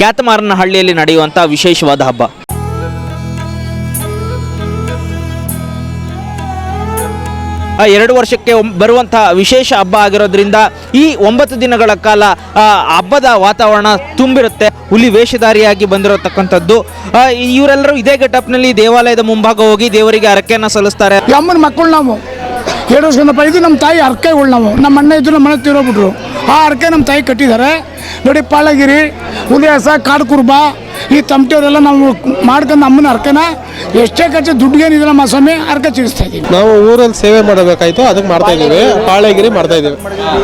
ಕ್ಯಾತಮಾರನಹಳ್ಳಿಯಲ್ಲಿ ನಡೆಯುವಂತಹ ವಿಶೇಷವಾದ ಹಬ್ಬ. ಎರಡು ವರ್ಷಕ್ಕೆ ಬರುವಂತಹ ವಿಶೇಷ ಹಬ್ಬ ಆಗಿರೋದ್ರಿಂದ ಈ ಒಂಬತ್ತು ದಿನಗಳ ಕಾಲ ಹಬ್ಬದ ವಾತಾವರಣ ತುಂಬಿರುತ್ತೆ, ಹುಲಿ ವೇಷಧಾರಿಯಾಗಿ ಬಂದಿರತಕ್ಕಂಥದ್ದು. ಇವರೆಲ್ಲರೂ ಇದೇ ಗೆಟಪ್ನಲ್ಲಿ ದೇವಾಲಯದ ಮುಂಭಾಗ ಹೋಗಿ ದೇವರಿಗೆ ಹರಕೆಯನ್ನು ಸಲ್ಲಿಸ್ತಾರೆ. ಮಕ್ಕಳು ನಾವು. ವರ್ಷದಪ್ಪ ಇದು ನಮ್ಮ ತಾಯಿ ಹರಕೆಗಳು ನಾವು. ನಮ್ಮ ಅಣ್ಣ ಇದ್ರು, ನಮ್ಮ ಮನೆ ತೀರೋಗ್ಬಿಟ್ರು. ಆ ಅರ್ಕೆ ನಮ್ಮ ತಾಯಿ ಕಟ್ಟಿದ್ದಾರೆ. ನೋಡಿ, ಪಾಳಗಿರಿ ಹುಲಿಯಾಸ ಕಾಡು ಕುರುಬ ಈ ತಮಟೆಯವರೆಲ್ಲ ನಾವು ಮಾಡ್ಕೊಂಡು ಅಮ್ಮನ ಹರಕೆನ ಎಷ್ಟೇ ಖರ್ಚು ದುಡ್ಡುಗೇನಿದೆ ನಮ್ಮ ಸ್ವಾಮಿ ಹರಕೆ ಚಿಗಿಸ್ತಾ ಇದ್ದೀವಿ. ನಾವು ಊರಲ್ಲಿ ಸೇವೆ ಮಾಡಬೇಕಾಯ್ತು, ಅದಕ್ಕೆ ಮಾಡ್ತಾ ಇದ್ದೀವಿ. ಪಾಳಗಿರಿ ಮಾಡ್ತಾ ಇದ್ದೀವಿ.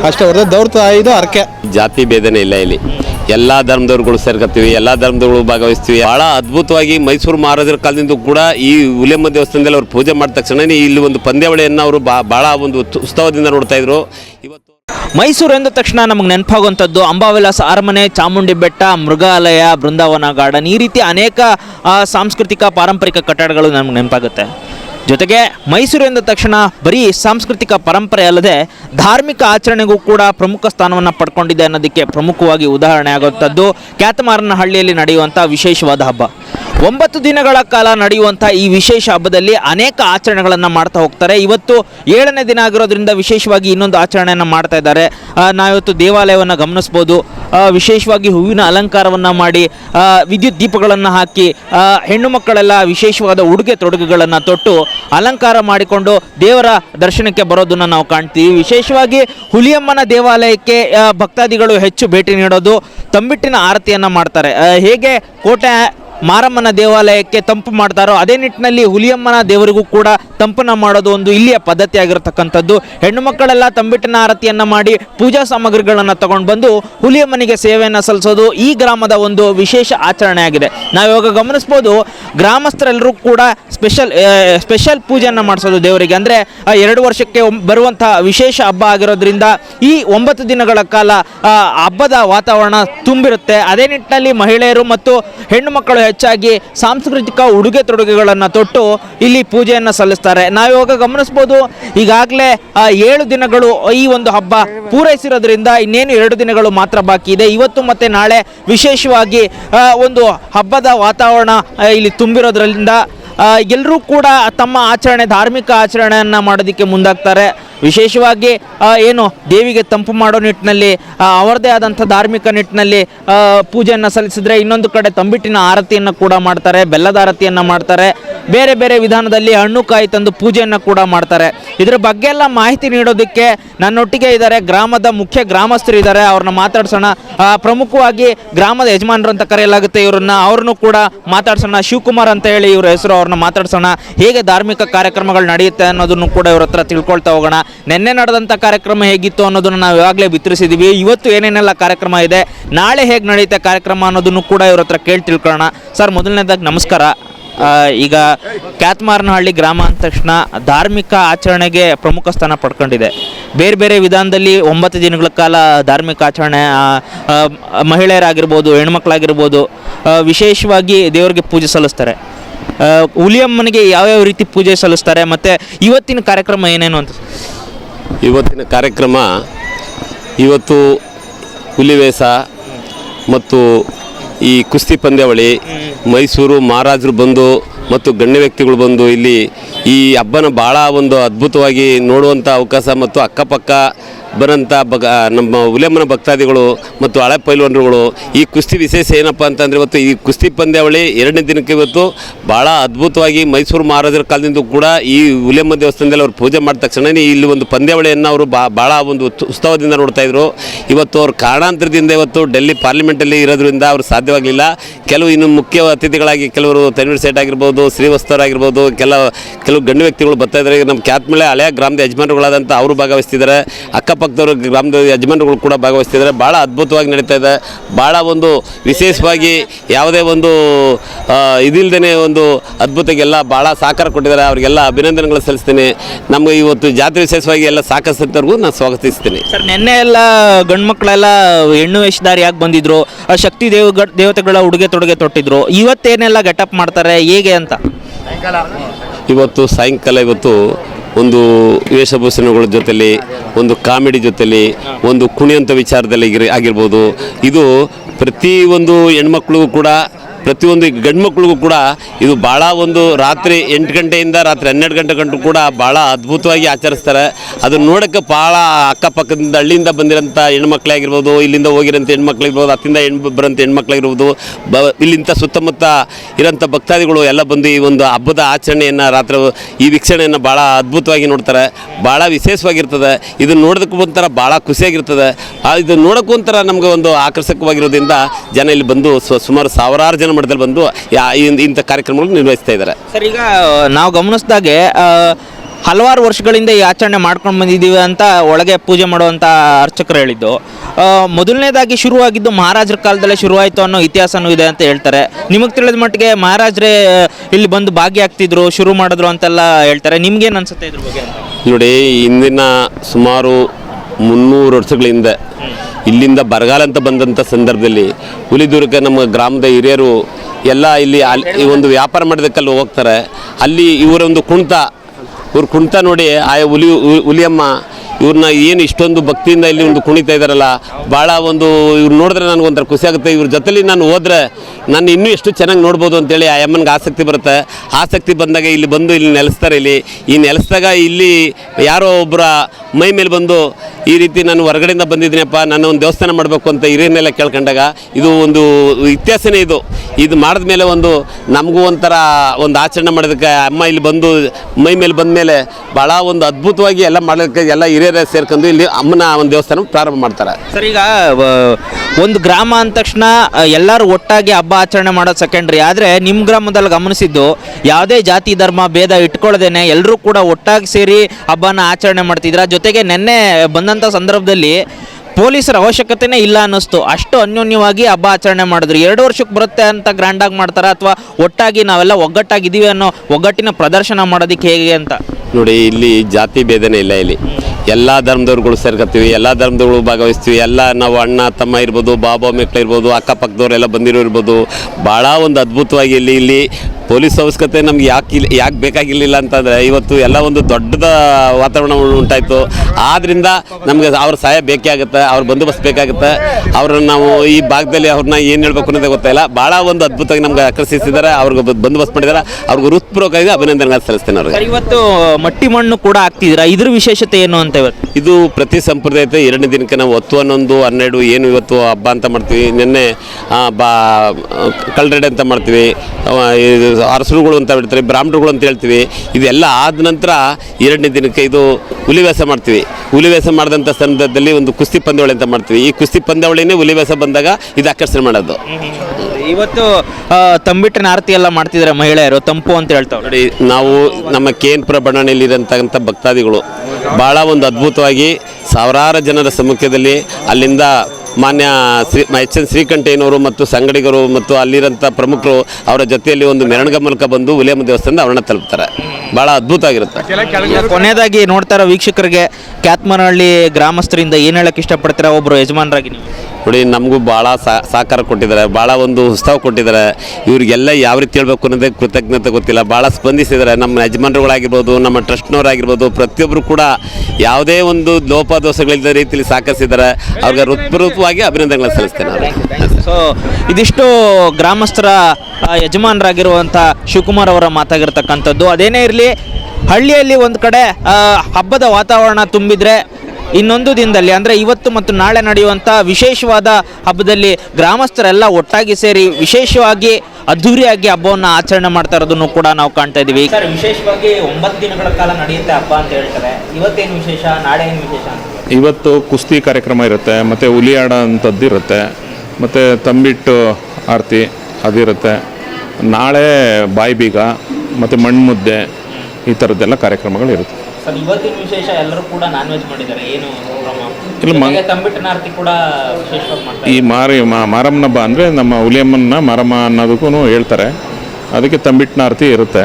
ಅಷ್ಟೇ ಹೊರತು ದೌರ್ತ ಇದು ಅರ್ಕೆ. ಜಾತಿ ಭೇದನೆ ಇಲ್ಲ ಇಲ್ಲಿ. ಎಲ್ಲ ಧರ್ಮದವ್ರುಗಳು ಸೇರ್ಕೊತೀವಿ ಎಲ್ಲ ಧರ್ಮದವ್ರು ಭಾಗವಹಿಸ್ತೀವಿ. ಬಹಳ ಅದ್ಭುತವಾಗಿ ಮೈಸೂರು ಮಹಾರಾಜರ ಕಾಲದಿಂದ ಕೂಡ ಈ ಉಲೆಮ್ಮ ದೇವಸ್ಥಾನದಲ್ಲಿ ಅವ್ರು ಪೂಜೆ ಮಾಡಿದ ತಕ್ಷಣ ಇಲ್ಲಿ ಒಂದು ಪಂದ್ಯಾವಳಿಯನ್ನು ಅವರು ಬಹಳ ಒಂದು ಉತ್- ಉತ್ಸವದಿಂದ ನೋಡ್ತಾ ಇದ್ರು. ಇವತ್ತು ಮೈಸೂರು ಎಂದ ತಕ್ಷಣ ನಮಗೆ ನೆನಪಾಗುವಂಥದ್ದು ಅಂಬಾವಿಲಾಸ ಅರಮನೆ, ಚಾಮುಂಡಿ ಬೆಟ್ಟ, ಮೃಗಾಲಯ, ಬೃಂದಾವನ ಗಾರ್ಡನ್ ಈ ರೀತಿ ಅನೇಕ ಸಾಂಸ್ಕೃತಿಕ, ಪಾರಂಪರಿಕ ಕಟ್ಟಡಗಳು ನಮ್ಗೆ ನೆನಪಾಗುತ್ತೆ. ಜೊತೆಗೆ ಮೈಸೂರು ಎಂದ ತಕ್ಷಣ ಬರೀ ಸಾಂಸ್ಕೃತಿಕ ಪರಂಪರೆ ಅಲ್ಲದೆ ಧಾರ್ಮಿಕ ಆಚರಣೆಗೂ ಕೂಡ ಪ್ರಮುಖ ಸ್ಥಾನವನ್ನು ಪಡ್ಕೊಂಡಿದೆ ಅನ್ನೋದಕ್ಕೆ ಪ್ರಮುಖವಾಗಿ ಉದಾಹರಣೆ ಆಗುವಂಥದ್ದು ಕ್ಯಾತಮಾರನಹಳ್ಳಿಯಲ್ಲಿ ನಡೆಯುವಂಥ ವಿಶೇಷವಾದ ಹಬ್ಬ. ಒಂಬತ್ತು ದಿನಗಳ ಕಾಲ ನಡೆಯುವಂಥ ಈ ವಿಶೇಷ ಹಬ್ಬದಲ್ಲಿ ಅನೇಕ ಆಚರಣೆಗಳನ್ನು ಮಾಡ್ತಾ ಹೋಗ್ತಾರೆ. ಇವತ್ತು ಏಳನೇ ದಿನ ಆಗಿರೋದ್ರಿಂದ ವಿಶೇಷವಾಗಿ ಇನ್ನೊಂದು ಆಚರಣೆಯನ್ನು ಮಾಡ್ತಾ ಇದ್ದಾರೆ. ನಾವಿವತ್ತು ದೇವಾಲಯವನ್ನು ಗಮನಿಸ್ಬೋದು. ವಿಶೇಷವಾಗಿ ಹೂವಿನ ಅಲಂಕಾರವನ್ನು ಮಾಡಿ ವಿದ್ಯುತ್ ದೀಪಗಳನ್ನು ಹಾಕಿ ಹೆಣ್ಣು ಮಕ್ಕಳೆಲ್ಲ ವಿಶೇಷವಾದ ಉಡುಗೆ ತೊಡುಗೆಗಳನ್ನು ತೊಟ್ಟು ಅಲಂಕಾರ ಮಾಡಿಕೊಂಡು ದೇವರ ದರ್ಶನಕ್ಕೆ ಬರೋದನ್ನು ನಾವು ಕಾಣ್ತೀವಿ. ವಿಶೇಷವಾಗಿ ಹುಲಿಯಮ್ಮನ ದೇವಾಲಯಕ್ಕೆ ಭಕ್ತಾದಿಗಳು ಹೆಚ್ಚು ಭೇಟಿ ನೀಡೋದು ತಂಬಿಟ್ಟಿನ ಆರತಿಯನ್ನು ಮಾಡ್ತಾರೆ. ಹೇಗೆ ಕೋಟೆ ಮಾರಮ್ಮನ ದೇವಾಲಯಕ್ಕೆ ತಂಪು ಮಾಡ್ತಾರೋ ಅದೇ ನಿಟ್ಟಿನಲ್ಲಿ ಹುಲಿಯಮ್ಮನ ದೇವರಿಗೂ ಕೂಡ ತಂಪನ ಮಾಡೋದು ಒಂದು ಇಲ್ಲಿಯ ಪದ್ಧತಿ ಆಗಿರತಕ್ಕಂಥದ್ದು. ಹೆಣ್ಣು ಮಕ್ಕಳೆಲ್ಲ ತಂಬಿಟ್ಟಿನ ಆರತಿಯನ್ನು ಮಾಡಿ ಪೂಜಾ ಸಾಮಗ್ರಿಗಳನ್ನು ತಗೊಂಡು ಬಂದು ಹುಲಿಯಮ್ಮನಿಗೆ ಸೇವೆಯನ್ನು ಸಲ್ಲಿಸೋದು ಈ ಗ್ರಾಮದ ಒಂದು ವಿಶೇಷ ಆಚರಣೆ ಆಗಿದೆ. ನಾವು ಗಮನಿಸ್ಬೋದು ಗ್ರಾಮಸ್ಥರೆಲ್ಲರೂ ಕೂಡ ಸ್ಪೆಷಲ್ ಸ್ಪೆಷಲ್ ಪೂಜೆಯನ್ನು ಮಾಡಿಸೋದು ದೇವರಿಗೆ. ಅಂದರೆ ಎರಡು ವರ್ಷಕ್ಕೆ ಬರುವಂಥ ವಿಶೇಷ ಹಬ್ಬ ಆಗಿರೋದ್ರಿಂದ ಈ ಒಂಬತ್ತು ದಿನಗಳ ಕಾಲ ಹಬ್ಬದ ವಾತಾವರಣ ತುಂಬಿರುತ್ತೆ. ಅದೇ ನಿಟ್ಟಿನಲ್ಲಿ ಮಹಿಳೆಯರು ಮತ್ತು ಹೆಣ್ಣು ಮಕ್ಕಳು ಹೆಚ್ಚಾಗಿ ಸಾಂಸ್ಕೃತಿಕ ಉಡುಗೆ ತೊಡುಗೆಗಳನ್ನು ತೊಟ್ಟು ಇಲ್ಲಿ ಪೂಜೆಯನ್ನು ಸಲ್ಲಿಸ್ತಾರೆ. ನಾವಿವಾಗ ಗಮನಿಸ್ಬೋದು, ಈಗಾಗಲೇ ಏಳು ದಿನಗಳು ಈ ಒಂದು ಹಬ್ಬ ಪೂರೈಸಿರೋದ್ರಿಂದ ಇನ್ನೇನು ಎರಡು ದಿನಗಳು ಮಾತ್ರ ಬಾಕಿ ಇದೆ. ಇವತ್ತು ಮತ್ತು ನಾಳೆ ವಿಶೇಷವಾಗಿ ಒಂದು ಹಬ್ಬದ ವಾತಾವರಣ ಇಲ್ಲಿ ತುಂಬಿರೋದ್ರಿಂದ ಎಲ್ಲರೂ ಕೂಡ ತಮ್ಮ ಆಚರಣೆ, ಧಾರ್ಮಿಕ ಆಚರಣೆಯನ್ನು ಮಾಡೋದಕ್ಕೆ ಮುಂದಾಗ್ತಾರೆ. ವಿಶೇಷವಾಗಿ ಏನು ದೇವಿಗೆ ತಂಪು ಮಾಡೋ ನಿಟ್ಟಿನಲ್ಲಿ ಅವರದೇ ಆದಂಥ ಧಾರ್ಮಿಕ ನಿಟ್ಟಿನಲ್ಲಿ ಪೂಜೆಯನ್ನು ಸಲ್ಲಿಸಿದ್ರೆ ಇನ್ನೊಂದು ಕಡೆ ತಂಬಿಟ್ಟಿನ ಆರತಿಯನ್ನು ಕೂಡ ಮಾಡ್ತಾರೆ, ಬೆಲ್ಲದ ಆರತಿಯನ್ನು ಮಾಡ್ತಾರೆ, ಬೇರೆ ಬೇರೆ ವಿಧಾನದಲ್ಲಿ ಹಣ್ಣು ಕಾಯಿ ತಂದು ಪೂಜೆಯನ್ನು ಕೂಡ ಮಾಡ್ತಾರೆ. ಇದ್ರ ಬಗ್ಗೆ ಎಲ್ಲ ಮಾಹಿತಿ ನೀಡೋದಕ್ಕೆ ನನ್ನೊಟ್ಟಿಗೆ ಇದ್ದಾರೆ ಗ್ರಾಮದ ಮುಖ್ಯ ಗ್ರಾಮಸ್ಥರು ಇದ್ದಾರೆ, ಅವ್ರನ್ನ ಮಾತಾಡ್ಸೋಣ. ಪ್ರಮುಖವಾಗಿ ಗ್ರಾಮದ ಯಜಮಾನರು ಅಂತ ಕರೆಯಲಾಗುತ್ತೆ ಇವ್ರನ್ನ, ಅವ್ರನ್ನೂ ಕೂಡ ಮಾತಾಡ್ಸೋಣ. ಶಿವಕುಮಾರ್ ಅಂತ ಹೇಳಿ ಇವರ ಹೆಸರು, ಅವ್ರನ್ನ ಮಾತಾಡ್ಸೋಣ. ಹೇಗೆ ಧಾರ್ಮಿಕ ಕಾರ್ಯಕ್ರಮಗಳು ನಡೆಯುತ್ತೆ ಅನ್ನೋದನ್ನು ಕೂಡ ಇವ್ರ ಹತ್ರ ತಿಳ್ಕೊಳ್ತಾ ಹೋಗೋಣ. ನಿನ್ನೆ ನಡೆದಂಥ ಕಾರ್ಯಕ್ರಮ ಹೇಗಿತ್ತು ಅನ್ನೋದನ್ನು ನಾವು ಇವಾಗಲೇ ಬಿತ್ತರಿಸಿದ್ದೀವಿ ಇವತ್ತು ಏನೇನೆಲ್ಲ ಕಾರ್ಯಕ್ರಮ ಇದೆ, ನಾಳೆ ಹೇಗೆ ನಡೆಯುತ್ತೆ ಕಾರ್ಯಕ್ರಮ ಅನ್ನೋದನ್ನು ಕೂಡ ಇವ್ರ ಹತ್ರ ಕೇಳಿ ತಿಳ್ಕೊಳ್ಳೋಣ. ಸರ್, ಮೊದಲನೇದಾಗಿ ನಮಸ್ಕಾರ. ಈಗ ಕ್ಯಾತ್ಮಾರನಹಳ್ಳಿ ಗ್ರಾಮ ಅಂದ ತಕ್ಷಣ ಧಾರ್ಮಿಕ ಆಚರಣೆಗೆ ಪ್ರಮುಖ ಸ್ಥಾನ ಪಡ್ಕೊಂಡಿದೆ. ಬೇರೆ ಬೇರೆ ವಿಧಾನದಲ್ಲಿ ಒಂಬತ್ತು ದಿನಗಳ ಕಾಲ ಧಾರ್ಮಿಕ ಆಚರಣೆ ಮಹಿಳೆಯರಾಗಿರ್ಬೋದು, ಹೆಣ್ಮಕ್ಳಾಗಿರ್ಬೋದು ವಿಶೇಷವಾಗಿ ದೇವರಿಗೆ ಪೂಜೆ ಸಲ್ಲಿಸ್ತಾರೆ. ಹುಲಿಯಮ್ಮನಿಗೆ ಯಾವ್ಯಾವ ರೀತಿ ಪೂಜೆ ಸಲ್ಲಿಸ್ತಾರೆ, ಮತ್ತು ಇವತ್ತಿನ ಕಾರ್ಯಕ್ರಮ ಏನೇನು ಅಂತ? ಇವತ್ತಿನ ಕಾರ್ಯಕ್ರಮ ಇವತ್ತು ಹುಲಿವೇಷ ಮತ್ತು ಈ ಕುಸ್ತಿ ಪಂದ್ಯಾವಳಿ ಮೈಸೂರು ಮಹಾರಾಜರು ಬಂದು ಮತ್ತು ಗಣ್ಯ ವ್ಯಕ್ತಿಗಳು ಬಂದು ಇಲ್ಲಿ ಈ ಹಬ್ಬನ ಭಾಳ ಒಂದು ಅದ್ಭುತವಾಗಿ ನೋಡುವಂಥ ಅವಕಾಶ ಮತ್ತು ಅಕ್ಕಪಕ್ಕ ಬರೋಂಥ ಬಗ ನಮ್ಮ ಉಲೇಮನ ಭಕ್ತಾದಿಗಳು ಮತ್ತು ಹಳೆ ಪೈಲ್ವಾನರುಗಳು, ಈ ಕುಸ್ತಿ ವಿಶೇಷ ಏನಪ್ಪ ಅಂತಂದರೆ ಇವತ್ತು ಈ ಕುಸ್ತಿ ಪಂದ್ಯಾವಳಿ ಎರಡನೇ ದಿನಕ್ಕೆ ಇವತ್ತು ಭಾಳ ಅದ್ಭುತವಾಗಿ ಮೈಸೂರು ಮಹಾರಾಜರ ಕಾಲದಿಂದ ಕೂಡ ಈ ಉಲೇಮ ದೇವಸ್ಥಾನದಲ್ಲಿ ಅವ್ರು ಪೂಜೆ ಮಾಡಿದ ತಕ್ಷಣವೇ ಇಲ್ಲಿ ಒಂದು ಪಂದ್ಯಾವಳಿಯನ್ನು ಅವರು ಬಾ ಭಾಳ ಒಂದು ಉತ್- ಉತ್ಸವದಿಂದ ನೋಡ್ತಾಯಿದ್ರು ಇವತ್ತು ಅವ್ರ ಕಾರಣಾಂತರದಿಂದ ಇವತ್ತು ಡೆಲ್ಲಿ ಪಾರ್ಲಿಮೆಂಟಲ್ಲಿ ಇರೋದ್ರಿಂದ ಅವ್ರು ಸಾಧ್ಯವಾಗಲಿಲ್ಲ. ಕೆಲವು ಇನ್ನು ಮುಖ್ಯ ಅತಿಥಿಗಳಾಗಿ ಕೆಲವರು ತನ್ವೀರ್ ಸೇಠ್ ಆಗಿರ್ಬೋದು ಶ್ರೀವಸ್ತವರಾಗಿರ್ಬೋದು ಕೆಲ ಕೆಲವು ಗಣ್ಯ ವ್ಯಕ್ತಿಗಳು ಬರ್ತಾ ಇದ್ದಾರೆ ನಮ್ಮ ಕ್ಯಾತ್ಮಳೆ ಹಳೆಯ ಗ್ರಾಮದ ಯಜಮಾನರುಗಳಾದಂಥ ಅವರು ಭಾಗವಹಿಸ್ತಿದ್ದಾರೆ. ಅಕ್ಕಪಕ್ಕದವರು ಗ್ರಾಮದ ಯಜಮಾನರುಗಳು ಕೂಡ ಭಾಗವಹಿಸ್ತಿದ್ದಾರೆ. ಭಾಳ ಅದ್ಭುತವಾಗಿ ನಡೀತಾ ಇದೆ. ಭಾಳ ಒಂದು ವಿಶೇಷವಾಗಿ ಯಾವುದೇ ಒಂದು ಇದಿಲ್ದೇ ಒಂದು ಅದ್ಭುತಗೆಲ್ಲ ಭಾಳ ಸಹಕಾರ ಕೊಟ್ಟಿದ್ದಾರೆ. ಅವರಿಗೆಲ್ಲ ಅಭಿನಂದನೆಗಳು ಸಲ್ಲಿಸ್ತೀನಿ. ನಮಗೆ ಇವತ್ತು ಜಾತ್ರೆ ವಿಶೇಷವಾಗಿ ಎಲ್ಲ ಸಾಕಷ್ಟು ನಾನು ಸ್ವಾಗತಿಸ್ತೀನಿ. ಸರ್ ನಿನ್ನೆ ಎಲ್ಲ ಗಂಡು ಮಕ್ಕಳೆಲ್ಲ ಹೆಣ್ಣು ವೇಷಧಾರಿಯಾಗಿ ಬಂದಿದ್ರು. ಆ ಶಕ್ತಿ ದೇವ ದೇವತೆಗಳ ಉಡುಗೆ ತೊಡುಗೆ ತೊಟ್ಟಿದ್ರು. ಇವತ್ತೇನೆಲ್ಲ ಗೆಟಪ್ ಮಾಡ್ತಾರೆ? ಹೇಗೆ ಅಂತ? ಇವತ್ತು ಸಾಯಂಕಾಲ ಇವತ್ತು ಒಂದು ವೇಷಭೂಷಣಗಳ ಜೊತೆಲಿ, ಒಂದು ಕಾಮಿಡಿ ಜೊತೆಲಿ, ಒಂದು ಕುಣಿಯಂಥ ವಿಚಾರದಲ್ಲಿ ಆಗಿರ್- ಆಗಿರ್ಬೋದು. ಇದು ಪ್ರತಿಯೊಂದು ಒಂದು ಹೆಣ್ಮಕ್ಳಿಗೂ ಕೂಡ ಪ್ರತಿಯೊಂದು ಗಂಡು ಮಕ್ಕಳಿಗೂ ಕೂಡ ಇದು ಭಾಳ ಒಂದು ರಾತ್ರಿ ಎಂಟು ಗಂಟೆಯಿಂದ ರಾತ್ರಿ ಹನ್ನೆರಡು ಗಂಟೆ ಗಂಟು ಕೂಡ ಭಾಳ ಅದ್ಭುತವಾಗಿ ಆಚರಿಸ್ತಾರೆ. ಅದನ್ನು ನೋಡೋಕ್ಕೆ ಭಾಳ ಅಕ್ಕಪಕ್ಕದಿಂದ ಹಳ್ಳಿಯಿಂದ ಬಂದಿರೋಂಥ ಹೆಣ್ಮಕ್ಳಾಗಿರ್ಬೋದು, ಇಲ್ಲಿಂದ ಹೋಗಿರೋಂಥ ಹೆಣ್ಮಕ್ಳಿರ್ಬೋದು ಅತ್ತಿಂದ ಹೆಣ್ಣು ಬರೋಂಥ ಹೆಣ್ಮಕ್ಳಾಗಿರ್ಬೋದು, ಬ ಇಲ್ಲಿಂದ ಸುತ್ತಮುತ್ತ ಇರೋಂಥ ಭಕ್ತಾದಿಗಳು ಎಲ್ಲ ಬಂದು ಈ ಒಂದು ಹಬ್ಬದ ಆಚರಣೆಯನ್ನು ರಾತ್ರಿ ಈ ವೀಕ್ಷಣೆಯನ್ನು ಭಾಳ ಅದ್ಭುತವಾಗಿ ನೋಡ್ತಾರೆ. ಭಾಳ ವಿಶೇಷವಾಗಿರ್ತದೆ. ಇದನ್ನು ನೋಡೋದಕ್ಕೂ ಒಂಥರ ಭಾಳ ಖುಷಿಯಾಗಿರ್ತದೆ. ಇದು ನೋಡೋಕ್ಕೂ ಒಂಥರ ನಮಗೆ ಒಂದು ಆಕರ್ಷಕವಾಗಿರೋದ್ರಿಂದ ಜನ ಇಲ್ಲಿ ಬಂದು ಸುಮಾರು ಸಾವಿರಾರು ಜನ ಮಟ್ಟದಲ್ಲಿ ಬಂದು ಯಾ- ಇಂಥ ಕಾರ್ಯಕ್ರಮಗಳನ್ನು ನಿರ್ವಹಿಸ್ತಾ ಇದ್ದಾರೆ. ಸರ್ ಈಗ ನಾವು ಗಮನಿಸಿದಾಗೆ ಹಲವಾರು ವರ್ಷಗಳಿಂದ ಈ ಆಚರಣೆ ಮಾಡ್ಕೊಂಡು ಬಂದಿದ್ದೀವಿ ಅಂತ ಒಳಗೆ ಪೂಜೆ ಮಾಡುವಂಥ ಅರ್ಚಕರು ಹೇಳಿದ್ದು. ಆ, ಮೊದಲನೇದಾಗಿ ಶುರುವಾಗಿದ್ದು ಮಹಾರಾಜರ ಕಾಲದಲ್ಲೇ ಶುರುವಾಯಿತು ಅನ್ನೋ ಇತಿಹಾಸನೂ ಇದೆ ಅಂತ ಹೇಳ್ತಾರೆ. ನಿಮಗೆ ತಿಳಿದ ಮಟ್ಟಿಗೆ ಮಹಾರಾಜರೇ ಇಲ್ಲಿ ಬಂದು ಭಾಗಿಯಾಗ್ತಿದ್ರು ಶುರು ಮಾಡಿದ್ರು ಅಂತೆಲ್ಲ ಹೇಳ್ತಾರೆ. ನಿಮ್ಗೇನು ಅನ್ಸುತ್ತೆ ಇದ್ರ ಬಗ್ಗೆ ಅಂತ? ನೋಡಿ ಇಂದಿನ ಸುಮಾರು ಮುನ್ನೂರು ವರ್ಷಗಳ ಹಿಂದೆ ಇಲ್ಲಿಂದ ಬರಗಾಲ ಅಂತ ಬಂದಂಥ ಸಂದರ್ಭದಲ್ಲಿ ಹುಲಿದುರ್ಗ ನಮ್ಮ ಗ್ರಾಮದ ಹಿರಿಯರು ಎಲ್ಲ ಇಲ್ಲಿ ಅಲ್ಲಿ ಈ ಒಂದು ವ್ಯಾಪಾರ ಮಾಡೋದಕ್ಕೆಲ್ಲ ಹೋಗ್ತಾರೆ. ಅಲ್ಲಿ ಇವರೊಂದು ಕುಣಿತ, ಇವ್ರ ಕುಣಿತ ನೋಡಿ ಆ ಹುಲಿ, ಹುಲಿಯಮ್ಮ ಇವ್ರನ್ನ ಏನು ಇಷ್ಟೊಂದು ಭಕ್ತಿಯಿಂದ ಇಲ್ಲಿ ಒಂದು ಕುಣಿತಾ ಇದ್ದಾರಲ್ಲ ಭಾಳ ಒಂದು ಇವ್ರು ನೋಡಿದ್ರೆ ನನಗೊಂಥರ ಖುಷಿ ಆಗುತ್ತೆ. ಇವ್ರ ಜೊತೆಲಿ ನಾನು ಹೋದ್ರೆ ನಾನು ಇನ್ನೂ ಎಷ್ಟು ಚೆನ್ನಾಗಿ ನೋಡ್ಬೋದು ಅಂತೇಳಿ ಆ ಅಮ್ಮನಿಗೆ ಆಸಕ್ತಿ ಬರುತ್ತೆ. ಆಸಕ್ತಿ ಬಂದಾಗ ಇಲ್ಲಿ ಬಂದು ಇಲ್ಲಿ ನೆಲೆಸ್ತಾರೆ ಇಲ್ಲಿ. ಈ ನೆಲೆಸಿದಾಗ ಇಲ್ಲಿ ಯಾರೋ ಒಬ್ಬರ ಮೈ ಮೇಲೆ ಬಂದು, ಈ ರೀತಿ ನಾನು ಹೊರಗಡೆಯಿಂದ ಬಂದಿದ್ದೀನಪ್ಪ ನಾನು ಒಂದು ದೇವಸ್ಥಾನ ಮಾಡಬೇಕು ಅಂತ ಹಿರಿಯನ್ನೆಲ್ಲ ಕೇಳ್ಕೊಂಡಾಗ ಇದು ಒಂದು ಇತಿಹಾಸನೇ ಇದು. ಇದು ಮಾಡಿದ ಮೇಲೆ ಒಂದು ನಮಗೂ ಒಂಥರ ಒಂದು ಆಚರಣೆ ಮಾಡೋದಕ್ಕೆ ಅಮ್ಮ ಇಲ್ಲಿ ಬಂದು ಮೈ ಮೇಲೆ ಬಂದ ಮೇಲೆ ಭಾಳ ಒಂದು ಅದ್ಭುತವಾಗಿ ಎಲ್ಲ ಮಾಡೋದಕ್ಕೆ ಎಲ್ಲ ಹಿರಿಯರೇ ಸೇರ್ಕೊಂಡು ಇಲ್ಲಿ ಅಮ್ಮನ ಒಂದು ದೇವಸ್ಥಾನ ಪ್ರಾರಂಭ ಮಾಡ್ತಾರೆ. ಸರ್ ಈಗ ಒಂದು ಗ್ರಾಮ ಅಂದ ತಕ್ಷಣ ಆ, ಎಲ್ಲರೂ ಒಟ್ಟಾಗಿ ಹಬ್ಬ ಆಚರಣೆ ಮಾಡೋದು ಸೆಕೆಂಡ್ರಿ ಆದರೆ ನಿಮ್ಮ ಗ್ರಾಮದಲ್ಲಿ ಗಮನಿಸಿದ್ದು ಯಾವುದೇ ಜಾತಿ ಧರ್ಮ ಭೇದ ಇಟ್ಕೊಳ್ಳದೇನೆ ಎಲ್ಲರೂ ಕೂಡ ಒಟ್ಟಾಗಿ ಸೇರಿ ಹಬ್ಬನ ಆಚರಣೆ ಮಾಡ್ತಿದ್ರ. ಜೊತೆಗೆ ನೆನ್ನೆ ಬಂದಂಥ ಸಂದರ್ಭದಲ್ಲಿ ಪೊಲೀಸರ ಅವಶ್ಯಕತೆನೇ ಇಲ್ಲ ಅನ್ನಿಸ್ತು. ಅಷ್ಟು ಅನ್ಯೋನ್ಯವಾಗಿ ಹಬ್ಬ ಆಚರಣೆ ಮಾಡಿದ್ರು. ಎರಡು ವರ್ಷಕ್ಕೆ ಬರುತ್ತೆ ಅಂತ ಗ್ರ್ಯಾಂಡಾಗಿ ಮಾಡ್ತಾರೆ? ಅಥವಾ ಒಟ್ಟಾಗಿ ನಾವೆಲ್ಲ ಒಗ್ಗಟ್ಟಾಗಿದ್ದೀವಿ ಅನ್ನೋ ಒಗ್ಗಟ್ಟಿನ ಪ್ರದರ್ಶನ ಮಾಡೋದಕ್ಕೆ ಹೇಗೆ ಅಂತ? ನೋಡಿ ಇಲ್ಲಿ ಜಾತಿ ಭೇದನೇ ಇಲ್ಲ ಇಲ್ಲಿ. ಎಲ್ಲ ಧರ್ಮದವ್ರುಗಳು ಸೇರ್ಕೊತೀವಿ ಎಲ್ಲ ಧರ್ಮದವ್ರು ಭಾಗವಹಿಸ್ತೀವಿ, ಎಲ್ಲ ನಾವು ಅಣ್ಣ, ತಮ್ಮ ಇರ್ಬೋದು, ಬಾಬಾ ಮಕ್ಕಳು ಇರ್ಬೋದು ಅಕ್ಕಪಕ್ಕದವರೆಲ್ಲ ಬಂದಿರೋ ಇರ್ಬೋದು, ಭಾಳ ಒಂದು ಅದ್ಭುತವಾಗಿ ಇಲ್ಲಿ ಇಲ್ಲಿ ಪೊಲೀಸ್ ಅವಶ್ಯಕತೆ ನಮ್ಗೆ ಯಾಕೆ ಇಲ್ಲಿ, ಯಾಕೆ ಬೇಕಾಗಿರಲಿಲ್ಲ ಅಂತಂದರೆ ಇವತ್ತು ಎಲ್ಲ ಒಂದು ದೊಡ್ಡದ ವಾತಾವರಣ ಉಂಟಾಯಿತು. ಆದ್ದರಿಂದ ನಮಗೆ ಅವ್ರ ಸಹಾಯ ಬೇಕೇ ಆಗುತ್ತೆ, ಅವ್ರ ಬಂದೋಬಸ್ತ್ ಬೇಕಾಗುತ್ತೆ, ಅವ್ರನ್ನ ನಾವು ಈ ಭಾಗದಲ್ಲಿ ಅವ್ರನ್ನ ಏನು ಹೇಳ್ಬೇಕು ಅನ್ನೋದೇ ಗೊತ್ತಾಯಿಲ್ಲ ಭಾಳ ಒಂದು ಅದ್ಭುತವಾಗಿ ನಮ್ಗೆ ಆಕರ್ಷಿಸಿದ್ದಾರೆ, ಅವ್ರಿಗೆ ಬಂದೋಬಸ್ತ್ ಮಾಡಿದ್ದಾರೆ. ಅವ್ರಿಗೆ ಹೃತ್ಪೂರ್ವಕವಾಗಿ ಅಭಿನಂದನೆಗಳು ಸಲ್ಲಿಸ್ತೇನೆ ಅವ್ರಿಗೆ. ಇವತ್ತು ಮಟ್ಟಿ ಮಣ್ಣು ಕೂಡ ಹಾಕ್ತಿದ್ದೀರಾ? ಇದ್ರ ವಿಶೇಷತೆ ಏನು ಅಂತ ಇವತ್ತು ಇದು ಪ್ರತಿ ಸಂಪ್ರದಾಯತೆ ಎರಡನೇ ದಿನಕ್ಕೆ ನಾವು ಹತ್ತು ಹನ್ನೊಂದು ಹನ್ನೆರಡು ಏನು ಇವತ್ತು ಹಬ್ಬ ಅಂತ ಮಾಡ್ತೀವಿ. ನಿನ್ನೆ ಬಾ ಕಲ್ರೆಡೆ ಅಂತ ಮಾಡ್ತೀವಿ. ಅರಸರುಗಳು ಅಂತ ಬಿಡ್ತಾರೆ ಬ್ರಾಹ್ಮಣರುಗಳು ಅಂತ ಹೇಳ್ತೀವಿ. ಇದೆಲ್ಲ ಆದ ನಂತರ ಎರಡನೇ ದಿನಕ್ಕೆ ಇದು ಹುಲಿವ್ಯಾಸ ಮಾಡ್ತೀವಿ. ಹುಲಿವ್ಯಾಸ ಮಾಡಿದಂಥ ಸಂದರ್ಭದಲ್ಲಿ ಒಂದು ಕುಸ್ತಿ ಪಂದ್ಯಾವಳಿ ಅಂತ ಮಾಡ್ತೀವಿ. ಈ ಕುಸ್ತಿ ಪಂದ್ಯಾವಳಿನೇ ಹುಲಿವ್ಯಾಸ ಬಂದಾಗ ಇದು ಆಕರ್ಷಣೆ ಮಾಡೋದು. ಇವತ್ತು ತಂಬಿಟ್ಟಿನ ಆರತಿ ಎಲ್ಲ ಮಾಡ್ತಿದ್ದಾರೆ ಮಹಿಳೆಯರು ತಂಪು ಅಂತ ಹೇಳ್ತಾವೆ ನೋಡಿ ನಾವು ನಮ್ಮ ಕೆ ಎನ್ ಪುರ ಭಕ್ತಾದಿಗಳು ಭಾಳ ಒಂದು ಅದ್ಭುತವಾಗಿ ಸಾವಿರಾರು ಜನರ ಸಮ್ಮುಖದಲ್ಲಿ ಅಲ್ಲಿಂದ ಮಾನ್ಯ ಶ್ರೀ ಎಚ್ ಎನ್ ಶ್ರೀಕಂಠಯ್ಯನವರು ಮತ್ತು ಸಂಗಡಿಗರು ಮತ್ತು ಅಲ್ಲಿರಂಥ ಪ್ರಮುಖರು ಅವರ ಜೊತೆಯಲ್ಲಿ ಒಂದು ಮೆರವಣಿಗೆ ಮೂಲಕ ಬಂದು ಉಲೇಮ ದೇವಸ್ಥಾನದ ಅವರನ್ನ ತಲುಪ್ತಾರೆ. ಭಾಳ ಅದ್ಭುತ ಆಗಿರುತ್ತೆ ಕೊನೆಯದಾಗಿ ನೋಡ್ತಾರೆ ವೀಕ್ಷಕರಿಗೆ ಕ್ಯಾತ್ಮನಹಳ್ಳಿ ಗ್ರಾಮಸ್ಥರಿಂದ ಏನು ಹೇಳಕ್ಕೆ ಇಷ್ಟಪಡ್ತೀರಾ? ಒಬ್ಬರು ಯಜಮಾನರಾಗಿ ನೀವು. ನೋಡಿ ನಮಗೂ ಭಾಳ ಸಹಕಾರ ಕೊಟ್ಟಿದ್ದಾರೆ ಭಾಳ ಒಂದು ಉತ್ಸವ ಕೊಟ್ಟಿದ್ದಾರೆ. ಇವರಿಗೆಲ್ಲ ಯಾವ ರೀತಿ ಹೇಳಬೇಕು ಅನ್ನೋದೇ ಕೃತಜ್ಞತೆ ಗೊತ್ತಿಲ್ಲ. ಭಾಳ ಸ್ಪಂದಿಸಿದ್ದಾರೆ. ನಮ್ಮ ಯಜಮಾನರುಗಳಾಗಿರ್ಬೋದು, ನಮ್ಮ ಟ್ರಸ್ಟ್ನವರಾಗಿರ್ಬೋದು ಪ್ರತಿಯೊಬ್ಬರು ಕೂಡ ಯಾವುದೇ ಒಂದು ಲೋಪದೋಷಗಳಿಲ್ಲದ ರೀತಿಯಲ್ಲಿ ಸಹಕರಿಸಿದ್ದಾರೆ ಅವ್ರಿಗೆ ಹೃತ್ಪೂರ್ವಕವಾಗಿ ಅಭಿನಂದನೆಗಳನ್ನು ಸಲ್ಲಿಸ್ತೇನೆ ಅವ್ರಿಗೆ ಸೊ ಇದಿಷ್ಟು ಗ್ರಾಮಸ್ಥರ ಯಜಮಾನರಾಗಿರುವಂಥ ಶಿವಕುಮಾರ್ ಅವರ ಮಾತಾಗಿರ್ತಕ್ಕಂಥದ್ದು. ಅದೇನೇ ಇರಲಿ, ಹಳ್ಳಿಯಲ್ಲಿ ಒಂದು ಕಡೆ ಹಬ್ಬದ ವಾತಾವರಣ ತುಂಬಿದ್ರೆ ಇನ್ನೊಂದು ದಿನದಲ್ಲಿ ಅಂದರೆ ಇವತ್ತು ಮತ್ತು ನಾಳೆ ನಡೆಯುವಂಥ ವಿಶೇಷವಾದ ಹಬ್ಬದಲ್ಲಿ ಗ್ರಾಮಸ್ಥರೆಲ್ಲ ಒಟ್ಟಾಗಿ ಸೇರಿ ವಿಶೇಷವಾಗಿ ಅದ್ಧೂರಿಯಾಗಿ ಹಬ್ಬವನ್ನು ಆಚರಣೆ ಮಾಡ್ತಾ ಇರೋದನ್ನು ಕೂಡ ನಾವು ಕಾಣ್ತಾ ಇದ್ದೀವಿ. ಸರ್ ವಿಶೇಷವಾಗಿ ಒಂಬತ್ತು ದಿನಗಳ ಕಾಲ ನಡೆಯುತ್ತೆ ಹಬ್ಬ ಅಂತ ಹೇಳ್ತಾರೆ. ಇವತ್ತೇನು ವಿಶೇಷ ನಾಳೆ ಏನು ವಿಶೇಷ ಇವತ್ತು ಕುಸ್ತಿ ಕಾರ್ಯಕ್ರಮ ಇರುತ್ತೆ ಮತ್ತು ಹುಲಿಯಾಡ ಅಂತದ್ದು ಅಂಥದ್ದು ಇರುತ್ತೆ ಮತ್ತು ತಂಬಿಟ್ಟು ಆರತಿ ಅದಿರುತ್ತೆ ನಾಳೆ ಬಾಯಿ ಬೀಗ ಮತ್ತು ಮುದ್ದೆ ಈ ಥರದ್ದೆಲ್ಲ ಕಾರ್ಯಕ್ರಮಗಳು ಇರುತ್ತೆ. ಸರ್ ಇವತ್ತಿನ ವಿಶೇಷ ಎಲ್ಲರೂ ಕೂಡ ನಾನ್ ವೆಜ್ ಮಾಡಿದ್ದಾರೆ. ಏನು ಇಲ್ಲ, ಕೂಡ ವಿಶೇಷವಾಗಿ ಮಾಡ್ತಾರೆ ಈ ಮಾರಿ ಮಾರಮ್ಮನ ಹಬ್ಬ ಅಂದರೆ ನಮ್ಮ ಹುಲಿಯಮ್ಮನ ಮಾರಮ್ಮ ಅನ್ನೋದಕ್ಕೂ ಹೇಳ್ತಾರೆ. ಅದಕ್ಕೆ ತಂಬಿಟ್ಟಿನ ಆರತಿ ಇರುತ್ತೆ.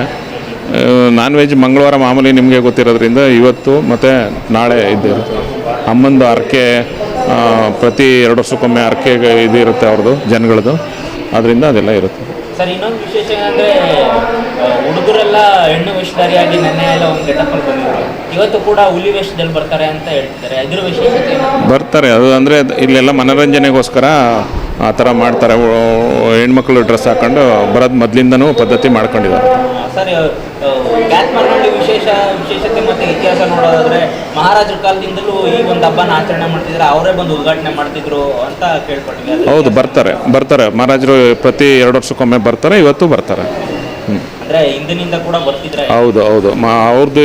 ನಾನ್ ವೆಜ್ ಮಂಗಳವಾರ ಮಾಮೂಲಿ ನಿಮಗೆ ಗೊತ್ತಿರೋದ್ರಿಂದ ಇವತ್ತು ಮತ್ತು ನಾಳೆ ಇದು ಅಮ್ಮಂದು ಹರಕೆ ಪ್ರತಿ ಎರಡು ವರ್ಷಕ್ಕೊಮ್ಮೆ ಹರಕೆ ಇದು ಇರುತ್ತೆ ಅವ್ರದ್ದು ಜನಗಳದ್ದು. ಅದರಿಂದ ಅದೆಲ್ಲ ಇರುತ್ತೆ. ಸರ್ ಇನ್ನೊಂದು ವಿಶೇಷ ಏನಂದ್ರೆ ಹುಡುಗರೆಲ್ಲ ಹೆಣ್ಣು ವೇಷಧಾರಿಯಾಗಿ ನೆನ್ನೆ ಎಲ್ಲ ಒಂದು ಗೆಟಪ್ಪಲ್ಲಿ ಬಂದಿದ್ರು. ಇವತ್ತು ಕೂಡ ಹುಲಿ ವೇಷದಲ್ಲಿ ಬರ್ತಾರೆ ಅಂತ ಹೇಳ್ತಿದ್ದಾರೆ. ಅದ್ರ ವಿಶೇಷತೆ ಬರ್ತಾರೆ. ಅದು ಅಂದರೆ ಇಲ್ಲೆಲ್ಲ ಮನೋರಂಜನೆಗೋಸ್ಕರ ಆ ಥರ ಮಾಡ್ತಾರೆ. ಹೆಣ್ಮಕ್ಳು ಡ್ರೆಸ್ ಹಾಕೊಂಡು ಬರೋದು ಮೊದ್ಲಿಂದನೂ ಪದ್ಧತಿ ಮಾಡ್ಕೊಂಡಿದ್ದಾರೆ. ಸರ್ ಬ್ಯಾತ್ ಮಾರ್ಗಂಡಿ ವಿಶೇಷ ವಿಶೇಷತೆ ಮತ್ತು ಇತಿಹಾಸ ನೋಡೋದಾದ್ರೆ ಮಹಾರಾಜರ ಕಾಲದಿಂದಲೂ ಈ ಒಂದು ಹಬ್ಬನ ಆಚರಣೆ ಮಾಡ್ತಿದ್ರೆ ಅವರೇ ಬಂದು ಉದ್ಘಾಟನೆ ಮಾಡ್ತಿದ್ರು ಅಂತ ಕೇಳ್ಕೊಂಡಿದ್ವಿ ಹೌದು ಬರ್ತಾರೆ. ಬರ್ತಾರೆ. ಮಹಾರಾಜರು ಪ್ರತಿ ಎರಡು ವರ್ಷಕ್ಕೊಮ್ಮೆ ಬರ್ತಾರೆ. ಇವತ್ತು ಬರ್ತಾರೆ. ಹ್ಞೂ ಅಂದ್ರೆ ಹಿಂದಿನಿಂದ ಕೂಡ ಬರ್ತಿದ್ರೆ ಹೌದು ಹೌದು. ಮಾ ಅವ್ರದ್ದು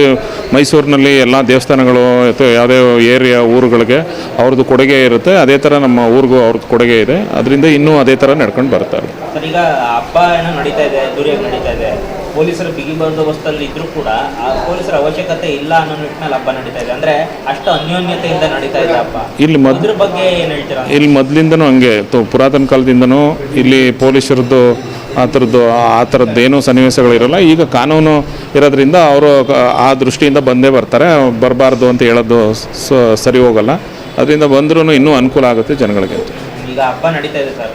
ಮೈಸೂರಿನಲ್ಲಿ ಎಲ್ಲ ದೇವಸ್ಥಾನಗಳು ಅಥವಾ ಯಾವುದೇ ಏರಿಯಾ ಊರುಗಳಿಗೆ ಅವ್ರದ್ದು ಕೊಡುಗೆ ಇರುತ್ತೆ. ಅದೇ ಥರ ನಮ್ಮ ಊರಿಗೂ ಅವ್ರದ್ದು ಕೊಡುಗೆ ಇದೆ. ಅದರಿಂದ ಇನ್ನೂ ಅದೇ ಥರ ನಡ್ಕೊಂಡು ಬರ್ತಾರೆ. ಸರ್ ಈಗ ಹಬ್ಬ ಏನೋ ನಡೀತಾ ಇದೆ ದುರಿಯಾಗಿ ನಡೀತಾ ಇದೆ. ಪೊಲೀಸರು ಬಿಗಿ ಬಂದೋಬಸ್ತಲ್ಲಿ ಇದ್ರೂ ಕೂಡ ಪೊಲೀಸರ ಅವಶ್ಯಕತೆ ಇಲ್ಲ ಅನ್ನೋ ನಿಟ್ಟಿನಲ್ಲಿ ಹಬ್ಬ ನಡೀತಾ ಇದೆ. ಅಂದ್ರೆ ಅಷ್ಟು ಅನ್ಯೋನ್ಯತೆಯಿಂದ ನಡೀತಾ ಇದೆ ಹಬ್ಬ. ಇಲ್ಲಿ ಮೊದ್ ಬಗ್ಗೆ ಏನು ಹೇಳ್ತೀರಾ? ಇಲ್ಲಿ ಮೊದಲಿಂದನೂ ಹಂಗೆ. ಪುರಾತನ ಕಾಲದಿಂದನೂ ಇಲ್ಲಿ ಪೊಲೀಸರದ್ದು ಆ ಥರದ್ದು ಆ ಥರದ್ದೇನು ಸನ್ನಿವೇಶಗಳಿರಲ್ಲ. ಈಗ ಕಾನೂನು ಇರೋದ್ರಿಂದ ಅವರು ಆ ದೃಷ್ಟಿಯಿಂದ ಬಂದೇ ಬರ್ತಾರೆ. ಬರಬಾರ್ದು ಅಂತ ಹೇಳೋದು ಸ- ಸರಿ ಹೋಗಲ್ಲ. ಅದರಿಂದ ಬಂದ್ರೂ ಇನ್ನೂ ಅನುಕೂಲ ಆಗುತ್ತೆ ಜನಗಳಿಗೆ ಈಗ ಹಬ್ಬ ನಡೀತಾ ಇದೆ ಸರ್?